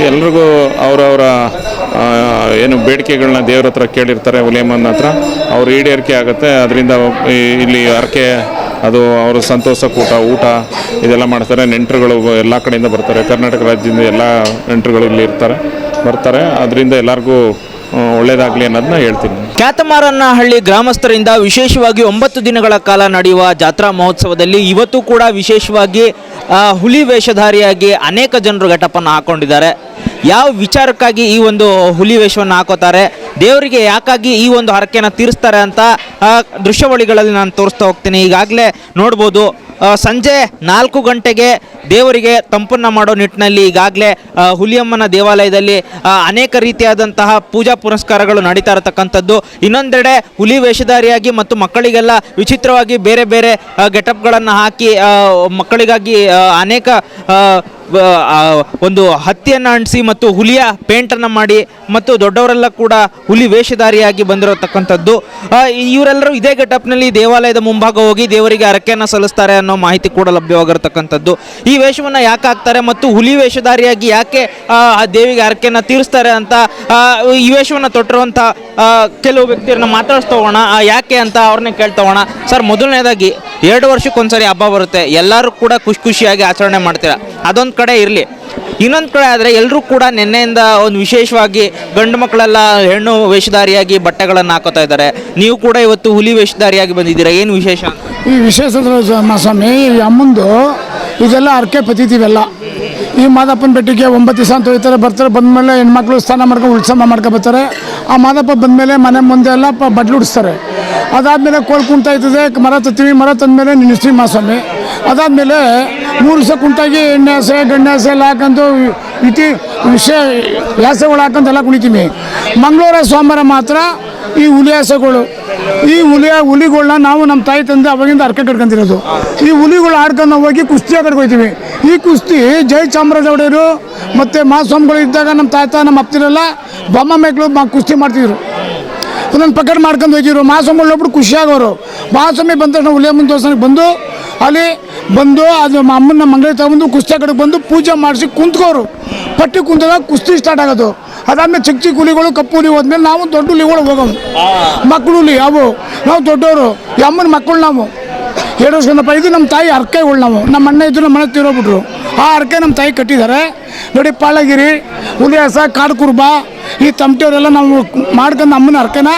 ಎಲ್ರಿಗೂ ಅವರವರ ಏನು ಬೇಡಿಕೆಗಳನ್ನ ದೇವ್ರ ಹತ್ರ ಕೇಳಿರ್ತಾರೆ ಹುಲಿಯಮ್ಮನ ಹತ್ರ. ಅವ್ರು ಈಡೇರಿಕೆ ಆಗುತ್ತೆ. ಅದರಿಂದ ಇಲ್ಲಿ ಹರಕೆ ಅದು ಅವರ ಸಂತೋಷ ಕೂಟ, ಊಟ, ಇದೆಲ್ಲ ಮಾಡ್ತಾರೆ. ನೆಂಟರುಗಳು ಎಲ್ಲ ಕಡೆಯಿಂದ ಬರ್ತಾರೆ. ಕರ್ನಾಟಕ ರಾಜ್ಯದಿಂದ ಎಲ್ಲ ನೆಂಟರುಗಳು ಇಲ್ಲಿ ಇರ್ತಾರೆ, ಬರ್ತಾರೆ. ಅದರಿಂದ ಎಲ್ಲರಿಗೂ ಒಳ್ಳೇದಾಗಲಿ ಅನ್ನೋದನ್ನ ಹೇಳ್ತೀನಿ. ಕ್ಯಾತಮಾರನಹಳ್ಳಿ ಗ್ರಾಮಸ್ಥರಿಂದ ವಿಶೇಷವಾಗಿ ಒಂಬತ್ತು ದಿನಗಳ ಕಾಲ ನಡೆಯುವ ಜಾತ್ರಾ ಮಹೋತ್ಸವದಲ್ಲಿ ಇವತ್ತು ಕೂಡ ವಿಶೇಷವಾಗಿ ಹುಲಿ ವೇಷಧಾರಿಯಾಗಿ ಅನೇಕ ಜನರು ಘಟಪನ್ನು ಹಾಕೊಂಡಿದ್ದಾರೆ. ಯಾವ ವಿಚಾರಕ್ಕಾಗಿ ಈ ಒಂದು ಹುಲಿ ವೇಷವನ್ನು ಹಾಕೋತಾರೆ, ದೇವರಿಗೆ ಯಾಕಾಗಿ ಈ ಒಂದು ಹರಕೆಯನ್ನು ತೀರಿಸ್ತಾರೆ ಅಂತ ದೃಶ್ಯಾವಳಿಗಳಲ್ಲಿ ನಾನು ತೋರಿಸ್ತಾ ಹೋಗ್ತೀನಿ. ಈಗಾಗಲೇ ನೋಡ್ಬೋದು ಸಂಜೆ ನಾಲ್ಕು ಗಂಟೆಗೆ ದೇವರಿಗೆ ತಂಪನ್ನು ಮಾಡೋ ನಿಟ್ಟಿನಲ್ಲಿ ಈಗಾಗಲೇ ಹುಲಿಯಮ್ಮನ ದೇವಾಲಯದಲ್ಲಿ ಅನೇಕ ರೀತಿಯಾದಂತಹ ಪೂಜಾ ಪುರಸ್ಕಾರಗಳು ನಡೀತಾ ಇರತಕ್ಕಂಥದ್ದು. ಇನ್ನೊಂದೆಡೆ ಹುಲಿ ವೇಷಧಾರಿಯಾಗಿ ಮತ್ತು ಮಕ್ಕಳಿಗೆಲ್ಲ ವಿಚಿತ್ರವಾಗಿ ಬೇರೆ ಬೇರೆ ಗೆಟಪ್ಗಳನ್ನು ಹಾಕಿ ಮಕ್ಕಳಿಗಾಗಿ ಅನೇಕ ಒಂದು ಹತ್ತಿಯನ್ನು ಅಂಟಿಸಿ ಮತ್ತು ಹುಲಿಯ ಪೇಂಟನ್ನು ಮಾಡಿ ಮತ್ತು ದೊಡ್ಡವರೆಲ್ಲ ಕೂಡ ಹುಲಿ ವೇಷಧಾರಿಯಾಗಿ ಬಂದಿರತಕ್ಕಂಥದ್ದು. ಇವರೆಲ್ಲರೂ ಇದೇ ಗೆಟಪ್ನಲ್ಲಿ ದೇವಾಲಯದ ಮುಂಭಾಗ ಹೋಗಿ ದೇವರಿಗೆ ಅರಕೆಯನ್ನು ಸಲ್ಲಿಸ್ತಾರೆ ಅನ್ನೋ ಮಾಹಿತಿ ಕೂಡ ಲಭ್ಯವಾಗಿರತಕ್ಕಂಥದ್ದು. ಈ ವೇಷವನ್ನು ಯಾಕೆ ಹಾಕ್ತಾರೆ ಮತ್ತು ಹುಲಿ ವೇಷಧಾರಿಯಾಗಿ ಯಾಕೆ ಆ, ಆ ದೇವಿಗೆ ಅರಕೆಯನ್ನು ತೀರಿಸ್ತಾರೆ ಅಂತ ಈ ವೇಷವನ್ನು ತೊಟ್ಟಿರುವಂಥ ಕೆಲವು ವ್ಯಕ್ತಿಯರನ್ನ ಮಾತಾಡಿಸ್ತೋಗೋಣ ಯಾಕೆ ಅಂತ ಅವ್ರನ್ನೇ ಕೇಳ್ತೋಗೋಣ ಸರ್ ಮೊದಲನೇದಾಗಿ ಎರಡು ವರ್ಷಕ್ಕೊಂದ್ಸರಿ ಹಬ್ಬ ಬರುತ್ತೆ. ಎಲ್ಲರೂ ಕೂಡ ಖುಷಿ ಖುಷಿಯಾಗಿ ಆಚರಣೆ ಮಾಡ್ತೀರಾ? ಅದೊಂದು ಕಡೆ ಇರಲಿ. ಇನ್ನೊಂದು ಕಡೆ ಆದರೆ ಎಲ್ಲರೂ ಕೂಡ ನಿನ್ನೆಯಿಂದ ಒಂದು ವಿಶೇಷವಾಗಿ ಗಂಡು ಮಕ್ಕಳೆಲ್ಲ ಹೆಣ್ಣು ವೇಷಧಾರಿಯಾಗಿ ಬಟ್ಟೆಗಳನ್ನು ಹಾಕೋತಾ ಇದ್ದಾರೆ. ನೀವು ಕೂಡ ಇವತ್ತು ಹುಲಿ ವೇಷಧಾರಿಯಾಗಿ ಬಂದಿದ್ದೀರಾ? ಏನು ವಿಶೇಷ ಈ ವಿಶೇಷ ಸ್ವಾಮಿ, ಈ ಅಮ್ಮಂದು ಇದೆಲ್ಲ ಅರ್ಕೆ ಪತಿತೀವೆಲ್ಲ ಈ ಮಾದಪ್ಪನ ಬೆಟ್ಟಿಗೆ ಒಂಬತ್ತು ದಿವಸ ಅಂತ ಹೋಗ್ತಾರೆ, ಬರ್ತಾರೆ, ಬಂದಮೇಲೆ ಹೆಣ್ಮಕ್ಳು ಸ್ನಾನ ಮಾಡ್ಕೊಂಡು ಉತ್ಸವ ಮಾಡ್ಕೊ ಬರ್ತಾರೆ. ಆ ಮಾದಪ್ಪ ಬಂದಮೇಲೆ ಮನೆ ಮುಂದೆ ಎಲ್ಲ ಪ ಬಡ್ಲು ಉಡಿಸ್ತಾರೆ. ಅದಾದಮೇಲೆ ಕೋಲ್ ಕುಣ್ತಾ ಇರ್ತದೆ, ಮರ ತತ್ತೀವಿ, ಮರ ತಂದಮೇಲೆ ನಿಲ್ಲಿಸ್ತೀವಿ ಮಾಸ್ವಾಮಿ ಅದಾದಮೇಲೆ ಮೂರು ದಿವಸ ಕುಂಟಾಗಿ ಎಣ್ಣೆ ಹಸೆ ಗಣ್ಣೆ ಹಸೆ ಎಲ್ಲ ಹಾಕೊಂಡು ಇತಿ ವಿಷಯ ವ್ಯಾಸಗಳು ಹಾಕಂತ ಎಲ್ಲ ಕುಣಿತೀವಿ. ಮಂಗಳೂರ ಸೋಮವಾರ ಮಾತ್ರ ಈ ಹುಲಿಯಾಸಗಳು ಈ ಹುಲಿಯ ಹುಲಿಗಳನ್ನ ನಾವು ನಮ್ಮ ತಾಯಿ ತಂದೆ ಅವಾಗಿಂದ ಅರ್ಕೆ ಕಟ್ಕೊಂತಿರೋದು ಈ ಹುಲಿಗಳು ಆಡ್ಕೊಂಡು ನಾವು ಹೋಗಿ ಕುಸ್ತಿ ಆಡಕ್ಕೆ ಈ ಕುಸ್ತಿ ಜೈ ಚಾಮರಾಜ ಒಡೆಯರು ಮತ್ತು ಮಾಸ್ವಾಮಿಗಳು ಇದ್ದಾಗ ನಮ್ಮ ತಾಯ್ತ ನಮ್ಮ ಅಪ್ತಿರೆಲ್ಲ ಬೊಮ್ಮ ಮೇಕ್ಳು ಮಾ ಕುಸ್ತಿ ಮಾಡ್ತಿದ್ರು. ಒಂದೊಂದು ಪಕೆಟ್ ಮಾಡ್ಕೊಂಡು ಹೋಗಿದ್ರು ಒಬ್ಬರು ಖುಷಿಯಾಗೋರು. ಮಾಸ್ವಾಮಿ ಬಂದ ತಕ್ಷಣ ಹುಲಿಯಮ್ಮನ ದೇವಸ್ಥಾನಕ್ಕೆ ಬಂದು ಅಲ್ಲಿ ಬಂದು ಅದು ಅಮ್ಮನ ಮಂಗಳ ತಗೊಂಡು ಕುಸ್ತಿ ಕಡೆಗೆ ಬಂದು ಪೂಜೆ ಮಾಡಿಸಿ ಕುಂತ್ಕೋರು. ಪಟ್ಟಿ ಕುಂತಾಗ ಕುಸ್ತಿ ಸ್ಟಾರ್ಟ್ ಆಗೋದು. ಅದಾದ್ಮೇಲೆ ಚಿಕ್ಕ ಚಿಕ್ಕ ಹುಲಿಗಳು ಕಪ್ಪು ಹುಲಿ ಹೋದ್ಮೇಲೆ ನಾವು ದೊಡ್ಡ ಹುಲಿಗಳು ಹೋಗೋವು. ಮಕ್ಕಳು ಹುಲಿ ಅವು ನಾವು ದೊಡ್ಡವರು ಅಮ್ಮನ ಮಕ್ಕಳು ನಾವು. ಎರಡು ವರ್ಷದಪ್ಪ ಇದು ನಮ್ಮ ತಾಯಿ ಅರ್ಕೆಗಳು ನಾವು. ನಮ್ಮ ಅಣ್ಣ ಇದ್ರು ನಮ್ಮ ಮನೆ ತೀರೋಗ್ಬಿಟ್ರು. ಆ ಅರ್ಕೆ ನಮ್ಮ ತಾಯಿ ಕಟ್ಟಿದ್ದಾರೆ. ನೋಡಿ ಪಾಳಗಿರಿ ಉದಯಾಸ ಕಾಡು ಕುರುಬ ಈ ತಮಟೆಯವರೆಲ್ಲ ನಾವು ಮಾಡ್ಕೊಂಡು ಅಮ್ಮನ ಅರ್ಕೆನ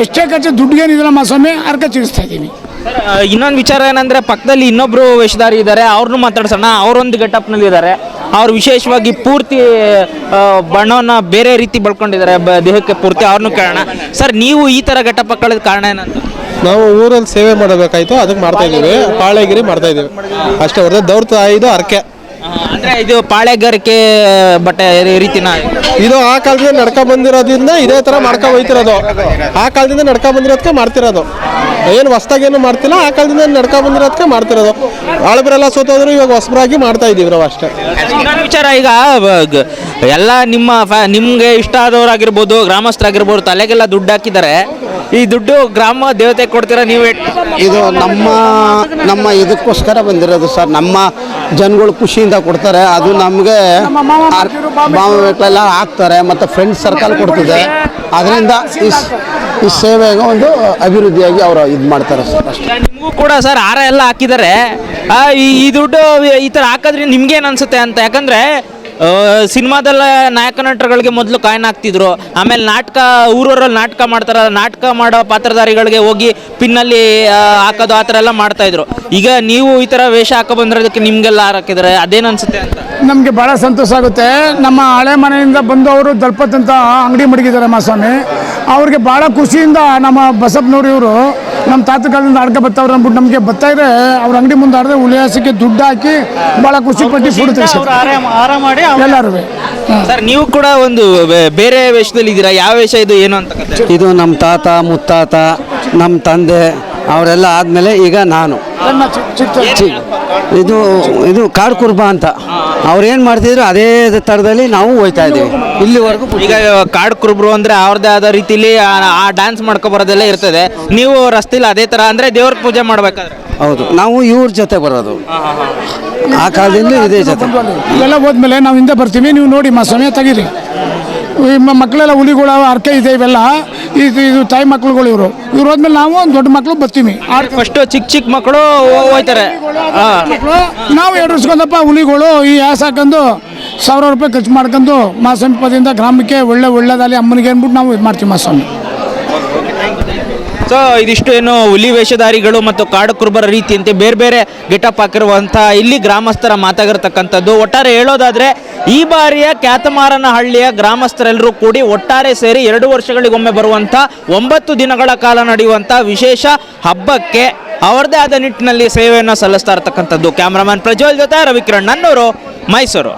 ಎಷ್ಟೇ ಖರ್ಚು ದುಡ್ಡುಗೇನಿದಿಲ್ಲ ನಮ್ಮ ಸ್ವಾಮಿ ಅರ್ಕೆ ಚಿಗಿಸ್ತಾ ಇದ್ದೀವಿ ಸರ್ ಇನ್ನೊಂದು ವಿಚಾರ ಏನಂದ್ರೆ ಪಕ್ಕದಲ್ಲಿ ಇನ್ನೊಬ್ರು ವೇಷಧಾರಿ ಇದ್ದಾರೆ ಅವ್ರನ್ನೂ ಮಾತಾಡ್ಸೋಣ. ಅವರೊಂದು ಗೆಟಪ್ನಲ್ಲಿ ಇದ್ದಾರೆ. ಅವ್ರು ವಿಶೇಷವಾಗಿ ಪೂರ್ತಿ ಬಣ್ಣವನ್ನ ಬೇರೆ ರೀತಿ ಬಳ್ಕೊಂಡಿದ್ದಾರೆ ಬ- ದೇಹಕ್ಕೆ ಪೂರ್ತಿ ಅವ್ರನ್ನೂ ಕೇಳೋಣ. ಸರ್ ನೀವು ಈ ಥರ ಗೆಟಪ್ ಹಾಕೊಳ್ಳೋದು ಕಾರಣ ಏನಂತ? ನಾವು ಊರಲ್ಲಿ ಸೇವೆ ಮಾಡಬೇಕಾಯ್ತು ಅದಕ್ಕೆ ಮಾಡ್ತಾ ಇದೀವಿ ಪಾಳೆಗಿರಿ ಮಾಡ್ತಾ ಇದೀವಿ ಅಷ್ಟೇ ಹೊರತು ದೌರ್ ಇದು ಅರ್ಕೆ ಅಂದ್ರೆ ಇದು ಪಾಳೆಗಾರಿಕೆ ಬಟ್ಟೆ ರೀತಿನ? ಇದು ಆ ಕಾಲದಿಂದ ನಡ್ಕೊ ಬಂದಿರೋದ್ರಿಂದ ಇದೇ ತರ ಮಾಡ್ಕೊ ಹೋಯ್ತಿರೋದು. ಆ ಕಾಲದಿಂದ ನಡ್ಕೊ ಬಂದಿರೋದಕ್ಕೆ ಮಾಡ್ತಿರೋದು. ಏನು ಹೊಸ್ದಾಗೇನು ಮಾಡ್ತಿಲ್ಲ. ಆ ಕಾಲದಿಂದ ನಡ್ಕೊ ಬಂದಿರೋದಕ್ಕೆ ಮಾಡ್ತಿರೋದು. ಆಳುಬರೆಲ್ಲ ಸೋತೋದ್ರು ಇವಾಗ ಹೊಸಬರಾಗಿ ಮಾಡ್ತಾ ಇದ್ದೀವಿ ನಾವು ಅಷ್ಟೇ. ಇನ್ನೊಂದು ವಿಚಾರ ಈಗ ಬ- ಎಲ್ಲ ನಿಮ್ಮ ಫ್ಯಾ ನಿಮಗೆ ಇಷ್ಟ ಆದವರಾಗಿರ್ಬೋದು ಗ್ರಾಮಸ್ಥರಾಗಿರ್ಬೋದು ತಲೆಗೆಲ್ಲ ದುಡ್ಡು ಹಾಕಿದ್ದಾರೆ. ಈ ದುಡ್ಡು ಗ್ರಾಮ ದೇವತೆ ಕೊಡ್ತೀರಾ ನೀವೇ? ಇದು ನಮ್ಮ ನಮ್ಮ ಇದಕ್ಕೋಸ್ಕರ ಬಂದಿರೋದು ಸರ್. ನಮ್ಮ ಜನಗಳು ಖುಷಿಯಿಂದ ಕೊಡ್ತಾರೆ. ಅದು ನಮಗೆ ಮಾವ ಮಕ್ಕಳೆಲ್ಲ ಹಾಕ್ತಾರೆ ಮತ್ತು ಫ್ರೆಂಡ್ಸ್ ಸರ್ಕಲ್ ಕೊಡ್ತಿದೆ. ಅದರಿಂದ ಈ ಸ್- ಈ ಸೇವೆಗೆ ಒಂದು ಅಭಿವೃದ್ಧಿಯಾಗಿ ಅವರು ಇದು ಮಾಡ್ತಾರೆ ಸರ್ ಅಷ್ಟೇ. ನಿಮಗೂ ಕೂಡ ಸರ್ ಹಾರ ಎಲ್ಲ ಹಾಕಿದ್ದಾರೆ ಆ, ಈ ಈ ದುಡ್ಡು ಈ ಥರ ಹಾಕಿದ್ರೆ ನಿಮ್ಗೇನು ಅನಿಸುತ್ತೆ ಅಂತ? ಯಾಕಂದ್ರೆ ಆ, ಸಿನಿಮಾದಲ್ಲ ನಾಯಕ ನಟರುಗಳಿಗೆ ಮೊದಲು ಕಾಯಿನ್ ಹಾಕ್ತಿದ್ರು. ಆಮೇಲೆ ನಾಟಕ ಊರೂರಲ್ಲಿ ನಾಟಕ ಮಾಡ್ತಾರ ನಾಟಕ ಮಾಡೋ ಪಾತ್ರಧಾರಿಗಳಿಗೆ ಹೋಗಿ ಪಿನ್ನಲ್ಲಿ ಆ, ಹಾಕೋದು ಆ ಥರ ಎಲ್ಲ ಮಾಡ್ತಾ ಇದ್ರು. ಈಗ ನೀವು ಈ ಥರ ವೇಷ ಹಾಕೋ ಬಂದಿರೋದಕ್ಕೆ ನಿಮ್ಗೆಲ್ಲ ಹಾರ ಹಾಕಿದ್ದಾರೆ ಅದೇನು ಅನ್ಸುತ್ತೆ ಅಂತ? ನಮಗೆ ಭಾಳ ಸಂತೋಷ ಆಗುತ್ತೆ. ನಮ್ಮ ಹಳೆ ಮನೆಯಿಂದ ಬಂದು ಅವರು ದಲ್ಪತ್ ಅಂತ ಅಂಗಡಿ ಮಡಗಿದ್ದಾರೆ ಮಾಸ್ವಾಮಿ ಅವ್ರಿಗೆ ಭಾಳ ಖುಷಿಯಿಂದ ನಮ್ಮ ಬಸಪ್ಪನವ್ರಿವರು ನಮ್ಮ ತಾತ ಕಾಲದಿಂದ ಆಡ್ಕ ಬರ್ತಾವ್ರೆ ಅಂದ್ಬಿಟ್ಟು ನಮಗೆ ಬರ್ತಾ ಇದ್ರೆ ಅವ್ರ ಅಂಗಡಿ ಮುಂದೆ ಆಡಿದ್ರೆ ಉಳಿಯಾಸಕ್ಕೆ ದುಡ್ಡು ಹಾಕಿ ಭಾಳ ಖುಷಿ ಪಟ್ಟು ಫುಡ್ ಎಲ್ಲರೂ ಸರ್. ನೀವು ಕೂಡ ಒಂದು ಬೇರೆ ವೇಷದಲ್ಲಿ ಇದ್ದೀರಾ? ಯಾವ ವೇಷ ಇದು ಏನು ಅಂತ ಕತೆ? ಇದು ನಮ್ಮ ತಾತ ಮುತ್ತಾತ ನಮ್ಮ ತಂದೆ ಅವರೆಲ್ಲ ಆದಮೇಲೆ ಈಗ ನಾನು. ಇದು ಇದು ಕಾಡು ಕುರುಬ ಅಂತ. ಅವ್ರು ಏನು ಮಾಡ್ತಿದ್ರು ಅದೇ ಥರದಲ್ಲಿ ನಾವು ಹೋಯ್ತಾ ಇದ್ದೀವಿ. ಇಲ್ಲಿವರೆಗೂ ಈಗ ಕಾಡು ಕುರುಬರು ಅಂದ್ರೆ ಅವ್ರದ್ದೇ ಆದ ರೀತಿಲಿ ಆ- ಡ್ಯಾನ್ಸ್ ಮಾಡ್ಕೊ ಬರೋದೆಲ್ಲ ಇರ್ತದೆ. ನೀವು ರಸ್ತೆಲಿ ಅದೇ ತರ ಅಂದ್ರೆ ದೇವ್ರ ಪೂಜೆ ಮಾಡಬೇಕಾದ್ರೆ? ಹೌದು. ನಾವು ಇವ್ರ ಜೊತೆ ಬರೋದು. ಆ ಕಾಲದಿಂದ ಇದೇ ಜೊತೆ. ಇವೆಲ್ಲ ಹೋದ್ಮೇಲೆ ನಾವು ಹಿಂದೆ ಬರ್ತೀವಿ. ನೀವು ನೋಡಿ ಮಾ ಸಮಯ ತೆಗೀರಿ. ಮಕ್ಕಳೆಲ್ಲ ಹುಲಿಗಳು ಅರ್ಕೆ ಇದೆ ಇವೆಲ್ಲ. ಇದು ಇದು ತಾಯಿ ಮಕ್ಳುಗಳು ಇವರು. ಇವ್ರು ಹೋದ್ಮೇಲೆ ನಾವು ಒಂದು ದೊಡ್ಡ ಮಕ್ಕಳು ಬರ್ತೀವಿ. ಫಸ್ಟ್ ಚಿಕ್ಕ ಚಿಕ್ಕ ಮಕ್ಕಳು ಹೋಯ್ತಾರೆ. ಮಕ್ಕಳು ನಾವು ಎದುರಿಸ್ಕೊಂಡಪ್ಪ ಹುಲಿಗಳು ಈ ಆಸ್ ಹಾಕೊಂಡು ಸಾವಿರ ರೂಪಾಯಿ ಖರ್ಚು ಮಾಡ್ಕೊಂಡು ಮಾಸ್ವಾಮಿ ಪದದಿಂದ ಗ್ರಾಮಕ್ಕೆ ಒಳ್ಳೆ ಒಳ್ಳೇದಾಗಲಿ ಅಮ್ಮನಿಗೆ ಅಂದ್ಬಿಟ್ಟು ನಾವು ಇದು ಮಾಡ್ತೀವಿ ಮಾಸ್ವಾಮಿ ಸೊ ಇದಿಷ್ಟು ಏನು ಹುಲಿ ವೇಷಧಾರಿಗಳು ಮತ್ತು ಕಾಡು ಕುರುಬರ ರೀತಿಯಂತೆ ಬೇರೆ ಬೇರೆ ಗೆಟಪ್ ಹಾಕಿರುವಂಥ ಇಲ್ಲಿ ಗ್ರಾಮಸ್ಥರ ಮಾತಾಗಿರ್ತಕ್ಕಂಥದ್ದು. ಒಟ್ಟಾರೆ ಹೇಳೋದಾದ್ರೆ ಈ ಬಾರಿಯ ಕ್ಯಾತಮಾರನಹಳ್ಳಿಯ ಗ್ರಾಮಸ್ಥರೆಲ್ಲರೂ ಕೂಡಿ ಒಟ್ಟಾರೆ ಸೇರಿ ಎರಡು ವರ್ಷಗಳಿಗೊಮ್ಮೆ ಬರುವಂಥ ಒಂಬತ್ತು ದಿನಗಳ ಕಾಲ ನಡೆಯುವಂಥ ವಿಶೇಷ ಹಬ್ಬಕ್ಕೆ ಅವರದೇ ಆದ ನಿಟ್ಟಿನಲ್ಲಿ ಸೇವೆಯನ್ನು ಸಲ್ಲಿಸ್ತಾ ಇರತಕ್ಕಂಥದ್ದು. ಕ್ಯಾಮ್ರಾಮನ್ ಪ್ರಜ್ವಲ್ ಜೊತೆ ರವಿಕಿರಣ್ ನನ್ನೂರು ಮೈಸೂರು.